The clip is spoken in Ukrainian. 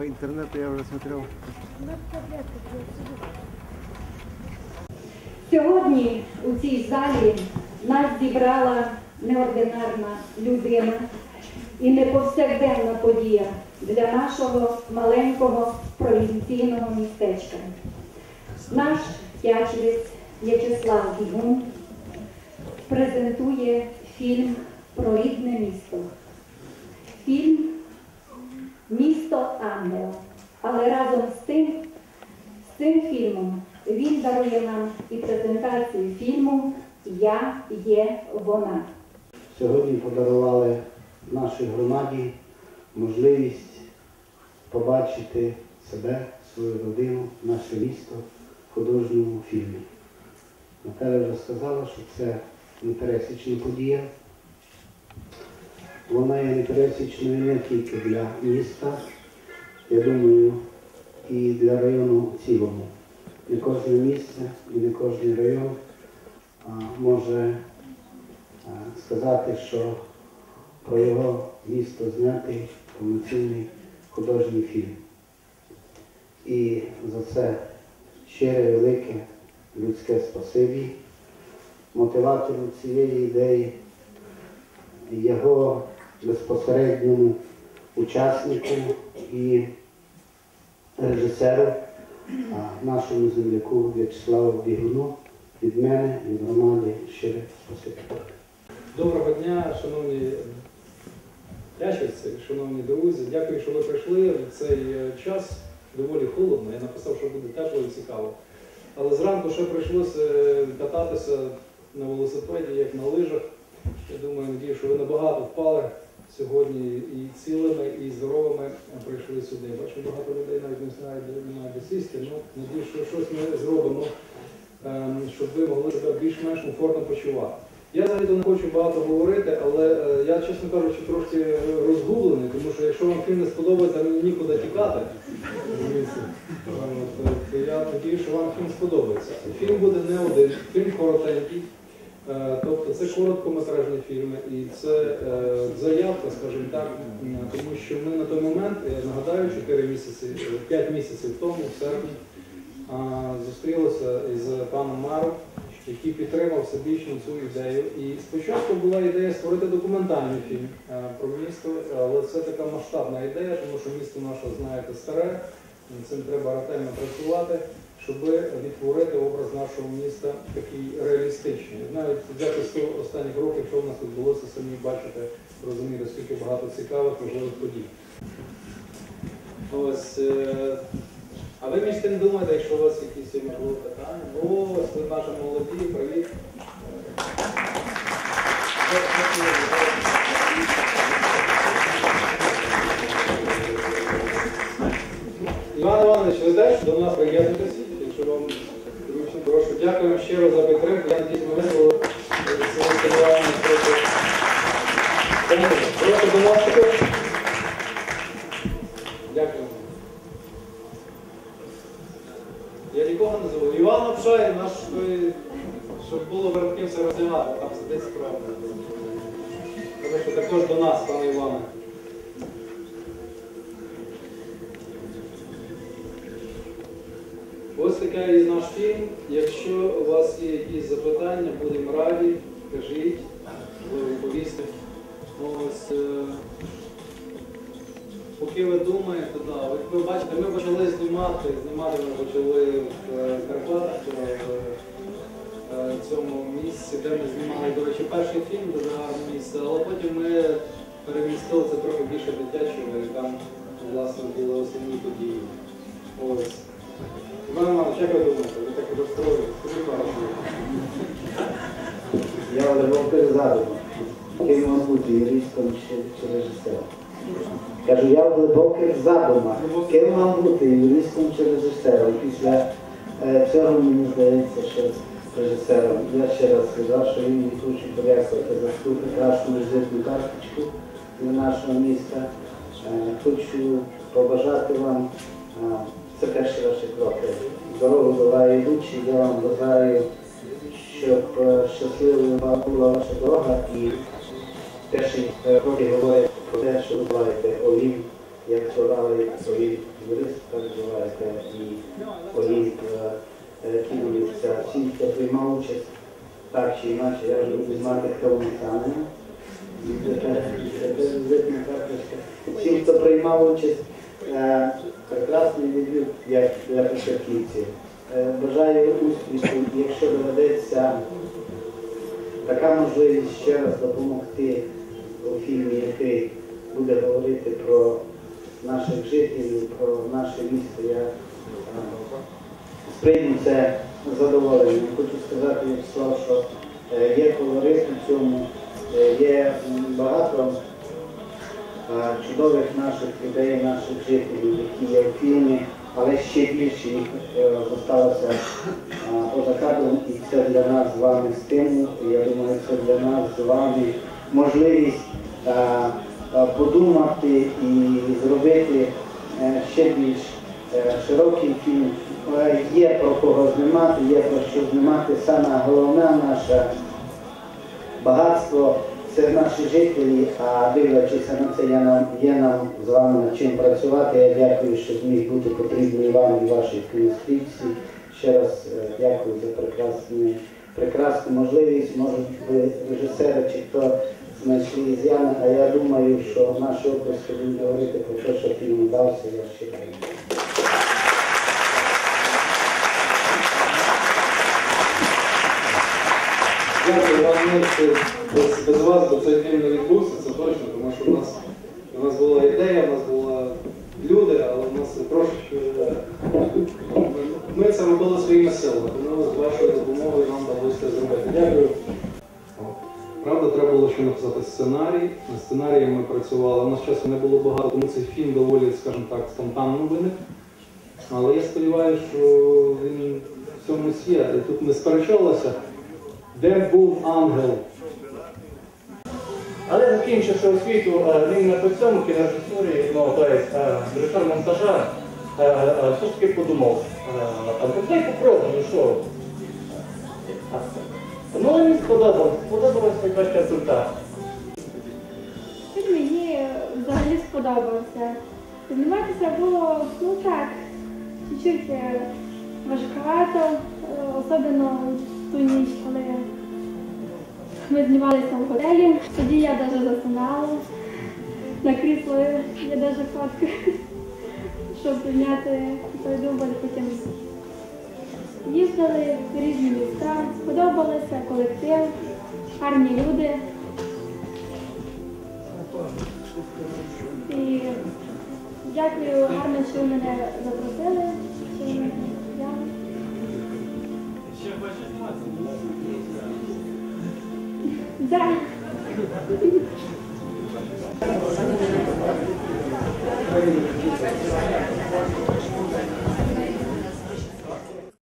по интернету я уже смотрел. Сьогодні у цій залі нас зібрала неординарна людина і неповсякденна подія для нашого маленького провінційного містечка. Наш тячівець В'ячеслав Бігун презентує фільм про рідне місто. Фільм Місто Ангела. Але разом з тим з цим фільмом він дарує нам і презентацію фільму Я є вона. Сьогодні подарували нашій громаді можливість побачити себе, свою родину, наше місто в художньому фільмі. Наталя вже сказала, що це непересічна подія. Вона є непересічною не тільки для міста, я думаю, і для району в цілому. Не кожне місце і не кожен район може е, сказати, що про його місто знятий повноцінний художній фільм. І за це щире велике людське спасибі мотиватору цієї ідеї, його безпосередньому учаснику і режисеру, нашому земляку В'ячеславу Бігуну від мене, від громади щире спасибі. Доброго дня, шановні тячівці, шановні друзі. Дякую, що ви прийшли. В цей е, час доволі холодно. Я написав, що буде тепло і цікаво. Але зранку ще прийшлося е, кататися на велосипеді, як на лижах. Я думаю, надію, що ви набагато впали сьогодні і цілими, і здоровими прийшли сюди. Бачу, багато людей навіть не знають, немає де сісти. Ну, надію, що щось ми зробимо, ем, щоб ви могли себе більш-менш комфортно почувати. Я взагалі не хочу багато говорити, але е, я, чесно кажучи, трошки розгублений, тому що якщо вам фільм не сподобається, мені нікуди тікати. розумієте. Е, Я надію, що вам фільм сподобається. Фільм буде не один, фільм коротенький. Е, Тобто це короткометражні фільми і це е, заявка, скажімо так, тому що ми на той момент, я нагадаю, 4 місяці, 5 місяців тому, в серпні, зустрілися із паном Маром, який підтримав всебічно цю ідею. І спочатку була ідея створити документальний фільм е, про місто, але це така масштабна ідея, тому що місто наше, знаєте, старе, над цим треба ретельно працювати, щоб відтворити образ нашого міста такий реалістичний. Навіть в захисту останніх років, що в нас відбулося, самі бачите, розумієте, скільки багато цікавих, можливих подій. Ось, е, а ви між тим думаєте, якщо у вас якісь є можливо питання? О, ось ви наші молоді, привіт. Розвивати, там сидить справа. Тому що також до нас, пане Іване. Ось такий наш фільм. Якщо у вас є якісь запитання, будемо раді, кажіть, відповісти. Ось, е, поки ви думаєте, да, ви, бачите, ми почали знімати, знімати ми почали в е, Карпатах, е, цьому місці, де ми знімали, до речі, перший фільм, дуже гарне місце, але потім ми перемістили це трохи більше дитячого, і там, власне, були основні події. Ось. Іван Іванович, як ви думаєте, ви так розстроїли? Скажіть слів. Я глибоко задумав, ким вам бути юристом чи, чи режисером. Кажу, я в глибоких задумах, ким вам бути юристом чи режисером. Після е, цього мені здається, що режисером. Я ще раз від вашого імені хочу подякувати за таку прекрасну візитну карточку для нашого міста. Е, хочу побажати вам, е, це перші ваші кроки. Дорогу до йдучі, я вам бажаю щоб е, щасливою була ваша дорога і перші е, роки говорять про те, що ви називаєте Олім як сказали свої юристи, так називаєте, і свої кінуються всі, хто приймав участь, так чи інакше, я вже буду знати, хто вони саме. Всім, хто приймав участь, е, прекрасний дебют як для початківців. Е, Бажаю успіху, якщо доведеться така можливість ще раз допомогти у фільмі, який буде говорити про наших жителів, про наше місто. Я е, сприйму це з задоволенням. Хочу сказати, Вячеслав, що е, є колорит у цьому, е, є багато е, чудових наших людей, наших жителів, які є у фільмі, але ще більше їх е, поза кадром, і це для нас з вами стимул. Я думаю, це для нас з вами можливість подумати і зробити ще більш е, широкий фільм. Е, Є про кого знімати, є про що знімати. Саме головне наше багатство це наші жителі, а дивлячись на це, я нам, є нам з вами над чим працювати. Я дякую, що зміг бути потрібний вам і вашій кінострічці. Ще раз е, дякую за прекрасну, прекрасну можливість. Може ви режисери чи хто знайшли з'яни, а я думаю, що наші області будуть говорити про те, що фільм вдався, я ще кажу. Дякую вам ми це без, вас би цей фільм не відбувся, це точно, тому що в нас, у нас була ідея, у нас були люди, але у нас трошечки. Ми це робили своїми силами, тому з вашою допомогою нам вдалося зробити. Дякую. Правда, треба було ще написати сценарій. Над сценарієм ми працювали. У нас часу не було багато, тому цей фільм доволі, скажімо так, спонтанно виник. Але я сподіваюся, що він в цьому є. І тут ми сперечалися, де був ангел. Але закінчивши освіту е, він не по цьому кінорежисурі, ну, тобто е, режисер монтажа, е, е, все ж таки подумав, е, ну дай попробуй, ну що. Ну, мені сподобалось, сподобалось найкращий результат. Фільм мені взагалі сподобався. Зніматися було, ну так, чуть-чуть е, важкувато, е, особливо ніч, коли ми знімалися в готелі. Тоді я навіть засинала на крісло, я навіть фотку, щоб зняти той дубль, потім їздили в різні міста, сподобалося колектив, гарні люди. І дякую гарно, що мене запросили. Да.